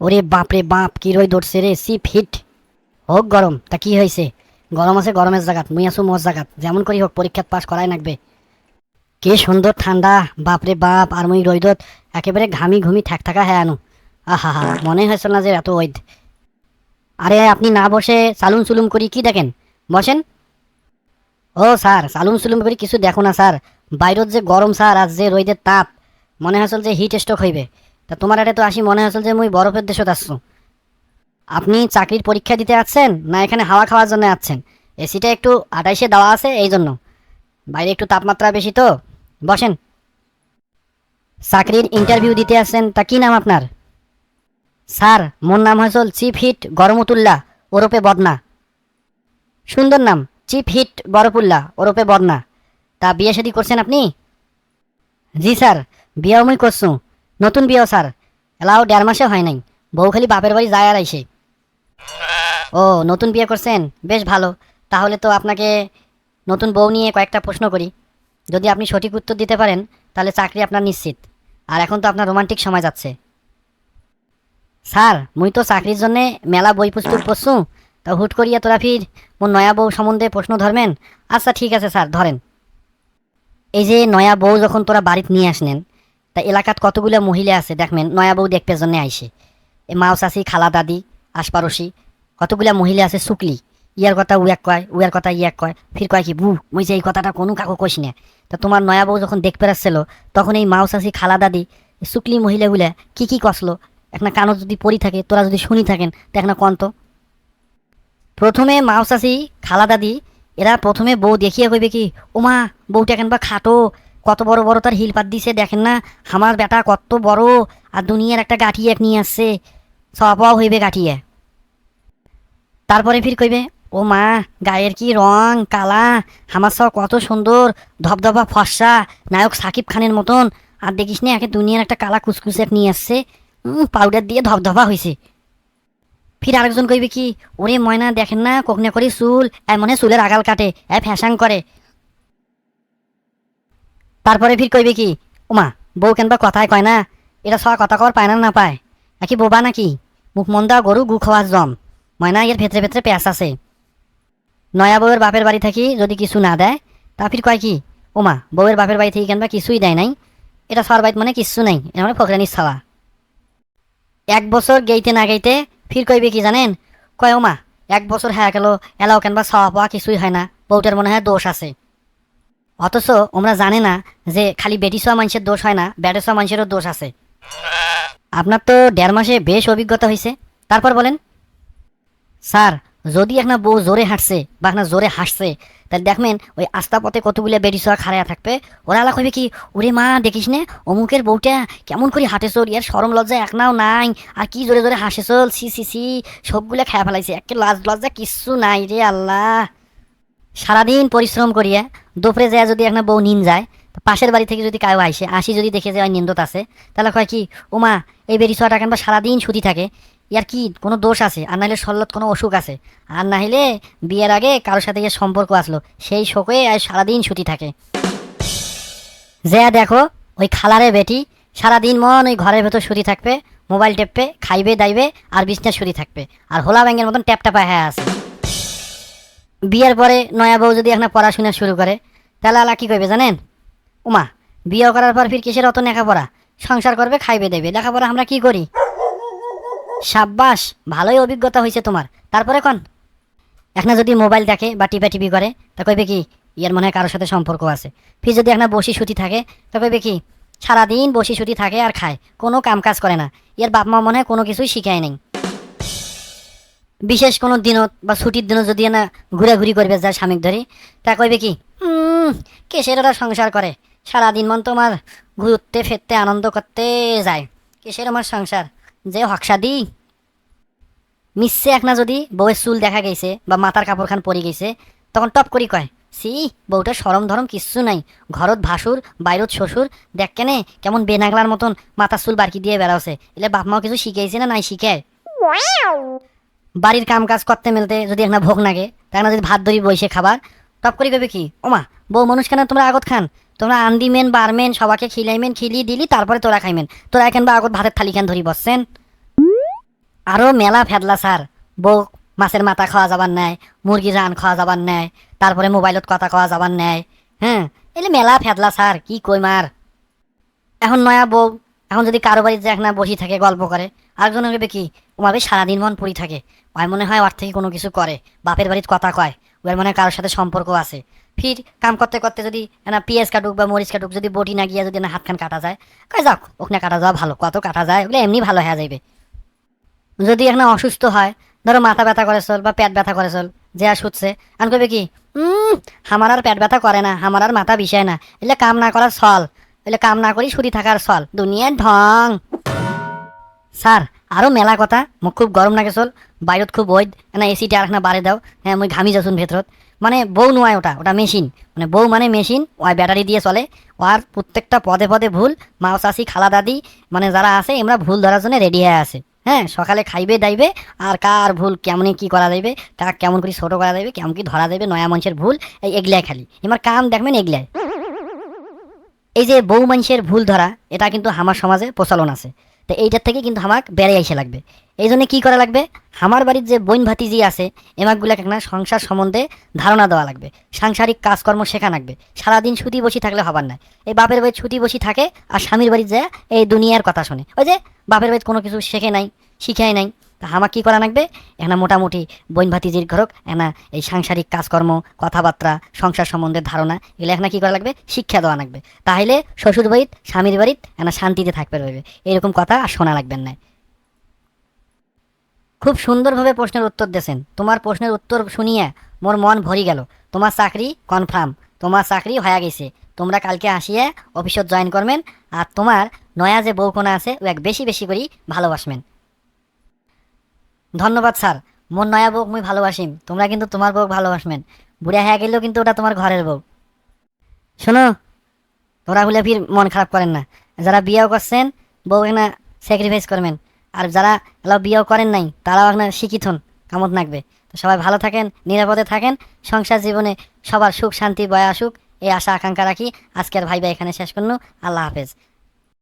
ওরে বাপরে বাপ, কি রই দৌড়ছে রে সি ফিট হোক গরম, তা কি হয়েছে? গরম আছে গরমের জাগাত, মুই আছো মোর জাগাত, যেমন করি হোক, পরীক্ষাত পাস করাই লাগবে কি সুন্দর ঠান্ডা বাপরে বাপ, আর মুই রইদত একেবারে ঘামি ঘুমি ঠ্যাক থাকা হ্যাঁ আনু। আহা হা মনে হয়েছিল না যে এত ওইদ আরে আপনি না বসে সালুন সুলুম করি কি দেখেন? বসেন। ও স্যার, সালুন সুলুম করি কিছু দেখো না স্যার। বাইরত যে গরম স্যার, আর যে রইদের তাপ, মনে হয়েছিল যে হিট স্ট্রোক হইবে। তা তোমার এটা তো আসি মনে হয়েছিল যে মুই বরফের দেশত আসছো আপনি চাকরির পরীক্ষা দিতে আসছেন না এখানে হাওয়া খাওয়ার জন্য আসছেন এসিটা একটু আঠাইশে দেওয়া আছে এই জন্য। বাইরে একটু তাপমাত্রা বেশি তো। বসেন। চাকরির ইন্টারভিউ দিতে আসছেন, তা কি নাম আপনার? স্যার, মোর নাম হয়েছিল চিফ হিট গরমতুল্লাহ ওরপে বদনা। সুন্দর নাম, চিফ হিট বরফুল্লাহ ওরপে বদনা। তা বিয়ে শাদী করছেন আপনি? জি স্যার, বিয়েও মুই করছু। নতুন বিয়ে, স্যার। এলাও দেড় মাসে হয় নাই। বউ খালি বাপের বাড়ি যায় আর আইসে ও, নতুন বিয়ে করছেন? বেশ ভালো। তাহলে তো আপনাকে নতুন বউ নিয়ে কয়েকটা প্রশ্ন করি। যদি আপনি সঠিক উত্তর দিতে পারেন, তাহলে চাকরি আপনার নিশ্চিত। আর এখন তো আপনার রোমান্টিক সময় যাচ্ছে। স্যার, মুই তো চাকরির জন্যে মেলা বই পুস্তক পড়ছু। তা হুট করিয়া তোরা ফির মোর নয়া বউ সম্বন্ধে প্রশ্ন ধরবেন? আচ্ছা ঠিক আছে, স্যার, ধরেন। এই যে নয়া বউ যখন তোরা বাড়িতে নিয়ে আসলেন তা এলাকাত কতগুলো মহিলা আছে? দেখবেন, নয়া বউ দেখতে জন্য আইসে। এ মাও চাষি খালা দাদি আশপাড়শি কতগুলা মহিলা আছে? শুকলি। ইয়ার কথা উয়াক কয়, উয়ার কথা ইয়াক কয়। ফির কয় কি, বু, মুই যে এই কথাটা কোনো কাকু কইস না। তা তোমার নয়া বউ যখন দেখতে আসছিল, তখন এই মাও চাষি খালা দাদি, এই শুকলি মহিলাগুলা কি কি কষলো একটা কানো যদি পড়ি থাকে, তোরা যদি শুনি থাকেন, তো একটা কন্ত প্রথমে মাও চাষি খালা দাদি, এরা প্রথমে বউ দেখিয়ে কইবে কি, ওমা, বউটা কেন বা খাটো। কত বড় বড় তার হিল পাত দিছে, দেখেন না? আমার বেটা কত বড়, আর দুনিয়ার একটা গাঠি এক নিয়ে আসছে। সপাও হইবে গাঠিয়ে। তারপরে ফির কইবে, ও মা, গায়ের কি রং, কালা? আমার সব কত সুন্দর, ধবধবা ফর্সা, নায়ক সাকিব খানের মতন। আর দেখিস না, একে দুনিয়ার একটা কালা কুচকুচে নিয়ে আসছে। পাউডার দিয়ে ধবধবা হয়েছে ফির আরেকজন কইবে কি, ওরে ময়না, দেখেন না কখনে করি চুল, এমনে চুলের আগাল কাটে, এ ফ্যাশাং করে। তারপরে ফির কইবে কি ওমা বউ কেনবা কথায় কয় না এটা সব কথা কর পায় না না পায়। নাকি বোবা নাকি? মুখ মন্দা গরু গু খাওয়ার জম। ময়না এর ভেতরে ভেতরে প্যাঁচ আছে। নয়া বউয়ের বাপের বাড়ি থাকি যদি কিছু না দেয়, তা ফির কয় কি ওমা বউয়ের বাপের বাড়ি থেকে কেনবা কিছুই দেয় নাই। এটা সর বাড়িতে মানে কিচ্ছু নাই, এটা মানে ফকরানির ছাওয়া। এক বছর গেইতে না গেইতে ফির কইবে কি জানেন, কয় ওমা এক বছর হ্যাঁ গেল, এলাও কেনবা ছাওয়া পাওয়া কিছুই হয় না, বউটার মনে হয় দোষ আছে। অথচ ওমরা জানে না যে খালি বেটি ছোয়া মানুষের দোষ হয় না ব্যাটে ছোয়া মানুষেরও দোষ আছে। আপনার তো দেড় মাসে বেশ অভিজ্ঞতা হয়েছে। তারপর বলেন, স্যার, যদি একটা বউ জোরে হাঁটছে বা একটা জোরে হাসছে, তাহলে দেখবেন ওই আস্তা পথে কতগুলো বেটি ছোয়া খাড়াইয়া থাকবে। ওরা আলা কইবে কি, ওরে মা, দেখিস নে, অমুকের বউটা কেমন করে হাঁটে চল ইয়ার সরম লজ্জা এক নাও নাই, আর কি জোরে জোরে হাসে চল সি সি সি সবগুলো খেয়ে ফেলাইছে, একে লাজ লজ্জা কিচ্ছু নাই রে আল্লাহ। সারাদিন পরিশ্রম করিয়া দুপুরে যায় যদি একটা বউ নিন যায় পাশের বাড়ি থেকে যদি কাউ আসে আসি যদি দেখে যে ওই নিন্দত আছে, তাহলে কয় কি ওমা এই বেরি ছোয়াটা কেন সারাদিন ছুটি থাকে, ইয়ার কি কোনো দোষ আছে? আর নাহলে সল্লত কোনো অসুখ আছে। আর না হলে বিয়ের আগে কারোর সাথে যে সম্পর্ক আসলো, সেই শোকে আর সারাদিন ছুটি থাকে। যে দেখো, ওই খালারে বেটি সারাদিন মন ওই ঘরের ভেতর শুধু থাকবে, মোবাইল টেপবে, খাইবে, দাইবে, আর বিছনা শুধু থাকবে। আর হোলা ব্যাঙের মতন ট্যাপ ট্যাপা হ্যাঁ আছে। বিয়ের পরে নয়া বউ যদি এখন পড়াশোনা শুরু করে, তাহলে আলা কি করবে জানেন? উমা বিয়ে করার পর ফির কিসের অত লেখাপড়া? সংসার করবে, খাইবে, দেবে। লেখাপড়া আমরা কি করি? সাব্বাস, ভালোই অভিজ্ঞতা হয়েছে তোমার। তারপরে কন? এখন যদি মোবাইল দেখে বা টিপা টিপি করে, তা কইবে কি, ইয়ার মনে হয় কারোর সাথে সম্পর্ক আছে। ফির যদি একটা বসি সুতি থাকে, তা কইবে কি, সারাদিন বসি সুতি থাকে আর খায়, কোনো কাম কাজ করে না। ইয়ার বাপ মা মনে হয় কোনো কিছুই শিখায় নেই। বিশেষ কোনো দিনত বা ছুটির দিনত যদি না ঘুরাঘুরি করবে যায় স্বামীক ধরে তা কইবে কি "উম, কিসের ওরা সংসার করে? সারাদিন মন তোমার ঘুরতে ফেরতে আনন্দ করতে যায়। কিসের আমার সংসার? যে হকসা দি মিশছে এক না যদি বউয়ের চুল দেখা গেছে বা মাথার কাপড়খান পরে গেছে তখন টপ করি কয় সি বউটার সরম ধরম কিচ্ছু নাই। ঘরত ভাসুর বাইরত শ্বশুর দেখ কেনে কেমন বেনাগলার মতন মাথার চুল বারকি দিয়ে বেড়াওছে এলে বাপ মাও কিছু শিখাইছে না নাই শিখায়? বাড়ির কাম কাজ করতে মেলতে যদি একটা ভোগ লাগে তাই না যদি ভাত ধরি বইসে খাবার টপ করে কইবে কি? ওমা, বউ মানুষ কেন তোমরা আগত খান? তোমরা আন্দি মেন বারমেন সবাকে খিলাইমেন খিলি দিলি, তারপরে তোরা খাইমেন তোরা এখন বা আগত ভাতের থালি খান ধরি বসছেন। আরও মেলা ফেদলা স্যার। বউ মাছের মাথা খাওয়া যাবার নেয় মুরগির রান খাওয়া যাবার নেয় তারপরে মোবাইলত কথা খাওয়া যাবার নেয় হ্যাঁ? এলে মেলা ফেদলা স্যার, কি কই মার এখন নয়া বউ এখন যদি কারও বাড়িতে দেখ না বসি থাকে, গল্প করে, আরেকজন ভেবে কি ওভাবে সারাদিন মন পড়ি থাকে। ওই মনে হয় ওর থেকে কোনো কিছু করে, বাপের বাড়িতে কথা কয়, ওর মনে কারোর সাথে সম্পর্ক আছে। ফির কাম করতে করতে যদি না পিএস কাটুক বা মরিচ কাটুক, যদি বটি না গিয়ে যদি না হাতখান কাটা যায়, কয় যাক, ওখানে কাটা যাওয়া ভালো, কত কাটা যায়, ওগুলো এমনি ভালো হয়ে যাবে যদি এখন অসুস্থ হয়, ধরো মাথা ব্যথা করে চল বা পেট ব্যথা করে চল, যে আর শুচ্ছে আন কবে কি, উম, আমার আর পেট ব্যথা করে না, আমার আর মাথা বিষয় না, এলে কাম না করার ছল এলে কাম না করি, শুধু থাকার ছল দুনিয়ার ঢং। স্যার আরও মেলা কথা। মোক খুব গরম লাগে, চল। বাইরত খুব ওই না এসিটা আর না বাড়ে দাও। হ্যাঁ মুই ঘামি যাচ্ছুন ভেতরত মানে বউ নয় ওটা ওটা মেশিন মানে বউ মানে মেশিন ওই ব্যাটারি দিয়ে চলে। আর প্রত্যেকটা পদে পদে ভুল। মাও চাষি খালা, দাদি মানে যারা আছে এমরা ভুল ধরার জন্য রেডি হয়ে আছে। হ্যাঁ সকালে খাইবে, দাইবে, আর কার ভুল, কেমনে কি করা যাইবে কার কেমন করে ছোট করা যাবে কেমন কি ধরা যাবে নয়া মানুষের ভুল, এই এগলাই খালি। এবার কাম দেখবেন এগলাই এই যে বউ মানুষের ভুল ধরা, এটা কিন্তু আমার সমাজে প্রচলন আছে। তো এইটার থেকে কিন্তু আমাক বেড়ে আইসে লাগবে। এই জন্য কী করা লাগবে? আমার বাড়ির যে বইন ভাতিজি আছে, এমাকগুলাকে না সংসার সম্বন্ধে ধারণা দেওয়া লাগবে। সাংসারিক কাজকর্ম শেখা লাগবে। সারাদিন ছুটি বসি থাকলে হবার না এই বাপের বাড়ি ছুটি বসি থাকে আর স্বামীর বাড়ির যায়, এই দুনিয়ার কথা শোনে। ওই যে বাপের বাড়িতে কোনো কিছু শেখে নাই। শিখাই নাই। তা আমার কী করা লাগবে? এনা মোটামুটি বইন ভাতিজির ঘরক এনা এই সাংসারিক কাজকর্ম, কথাবার্তা, সংসার সম্বন্ধে ধারণা, এগুলো এখানে কী করা লাগবে? শিক্ষা দেওয়া লাগবে। তাহলে শ্বশুর বাড়িত, স্বামীর বাড়িত এনা শান্তিতে থাকবে পারবে এরকম কথা আর শোনা লাগবেন না। খুব সুন্দরভাবে প্রশ্নের উত্তর দিয়েছেন। তোমার প্রশ্নের উত্তর শুনিয়ে মোর মন ভরি গেল। তোমার চাকরি কনফার্ম তোমার চাকরি হয়ে গেছে। তোমরা কালকে আসিয়া অফিসত জয়েন করবেন আর তোমার নয়া যে বউকোনা আছে ও এক বেশি বেশি করি ভালোবাসবেন। ধন্যবাদ, স্যার। মোর নয়া বউক মুই ভালোবাসিম। তোমরা কিন্তু তোমার বউক ভালোবাসবেন। বুড়া হয়ে গেলেও কিন্তু ওটা তোমার ঘরের বউ। শোনো, তোরা হলে ফির মন খারাপ করেন না। যারা বিয়েও করছেন, বউ এখানে স্যাক্রিফাইস করবেন। আর যারা এলাও বিয়েও করেন নাই, তারাও এখানে শিক্ষিত হন, কামত নাকবে। তো সবাই ভালো থাকেন, নিরাপদে থাকেন, সংসার জীবনে সবার সুখ, শান্তি, বয় আসুক এই আশা, আকাঙ্ক্ষা রাখি। আজকের ভাই ভাই এখানে শেষ করল আল্লাহ হাফেজ।